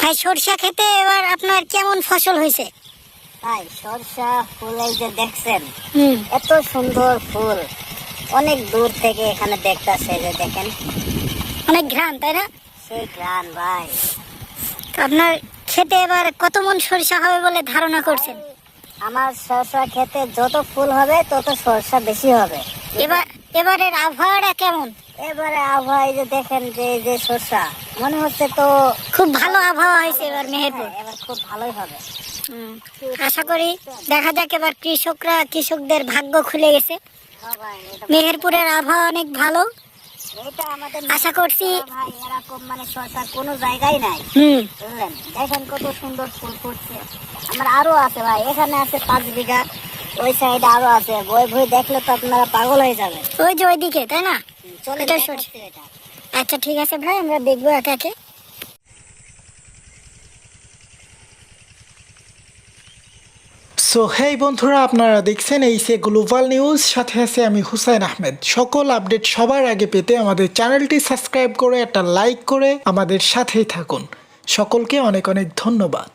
ভাই সরষা খেতে এবার আপনার কেমন ফসল হয়েছে? ভাই সরষা ফুল এই যে দেখছেন এত সুন্দর ফুল। অনেক দূর থেকে এখানে দেখতেছে যে দেখেন। অনেক ঘ্রাণ তাই না? সেই গ্রান ভাই। আপনার খেতে এবার কত মন সরিষা হবে বলে ধারণা করছেন? আমার সরষা খেতে যত ফুল হবে তত সরষা বেশি হবে। এবার এবারের আবহাওয়াটা কেমন? এবারে আবহাওয়া যে দেখেন যে এই যে সরষা মনে হচ্ছে তো খুব ভালো আবহাওয়া হয়েছে এবার মেহেরপুর। হ্যাঁ, এবার খুব ভালোই হবে। আশা করি দেখা যাক এবার কৃষকরা কৃষকদের ভাগ্য খুলে গেছে। মেহেরপুরের আবহাওয়া অনেক ভালো। এটা আমাদের আশা করছি ভাই এরকম মানে সরষা কোনো জায়গায় নাই। হুম। বুঝলেন? দেখেন কত সুন্দর ফুল ফুটছে। আমার আরও আছে ভাই এখানে আছে পাঁচ বিঘা। ওই সাইডে আরও আছে। বই বই দেখলে তো আপনারা পাগল হয়ে যাবেন। ওই যে ওইদিকে তাই না? চলে। আচ্ছা ঠিক আছে ভাই আমরা দেখব একে একে সো হেই বন্ধুরা আপনারা দেখছেন এই সে গ্লোবাল নিউজ সাথে আছে আমি হুসাইন আহমেদ। সকল আপডেট সবার আগে পেতে আমাদের চ্যানেলটি সাবস্ক্রাইব করে একটা লাইক করে আমাদের সাথেই থাকুন। সকলকে অনেক অনেক ধন্যবাদ।